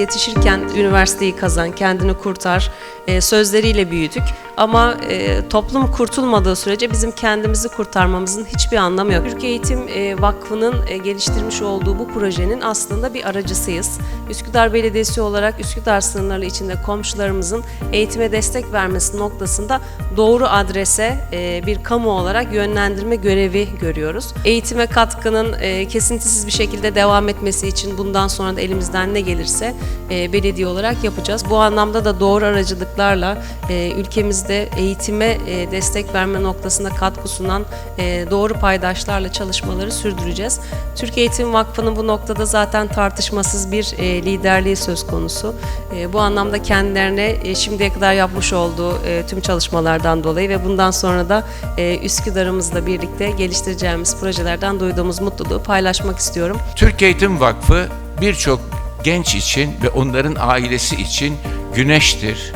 yetişirken üniversiteyi kazan, kendini kurtar e, sözleriyle büyüdük. Ama e, toplum kurtulmadığı sürece bizim kendimizi kurtarmamızın hiçbir anlamı yok. Türkiye Eğitim e, Vakfı'nın e, geliştirmiş olduğu bu projenin aslında bir aracısıyız. Üsküdar Belediyesi olarak Üsküdar sınırları içinde komşularımızın eğitime destek vermesi noktasında doğru adrese e, bir kamu olarak yönlendirme görevi görüyoruz. Eğitime katkının e, kesintisiz bir şekilde devam etmesi için bundan sonra da elimizden ne gelirse e, belediye olarak yapacağız. Bu anlamda da doğru aracılıklarla e, ülkemizde eğitime e, destek verme noktasında katkı sunan e, doğru paydaşlarla çalışmaları sürdüreceğiz. Türkiye Eğitim Vakfı'nın bu noktada zaten tartışmasız bir e, liderliği söz konusu. E, bu anlamda kendilerine e, şimdiye kadar yapmış olduğu e, tüm çalışmalardan dolayı ve bundan sonra da e, Üsküdar'ımızla birlikte geliştireceğimiz projelerden duyduğumuz mutluluğu paylaşmak istiyorum. Türk Eğitim Vakfı birçok genç için ve onların ailesi için güneştir,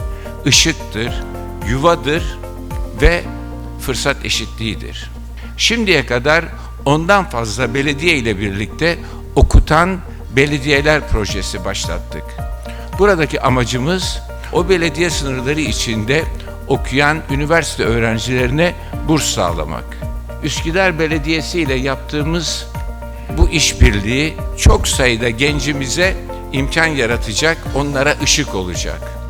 ışıktır, yuvadır ve fırsat eşitliğidir. Şimdiye kadar ondan fazla belediye ile birlikte okutan belediyeler projesi başlattık. Buradaki amacımız o belediye sınırları içinde okuyan üniversite öğrencilerine burs sağlamak. Üsküdar Belediyesi ile yaptığımız bu işbirliği çok sayıda gencimize imkan yaratacak, onlara ışık olacak.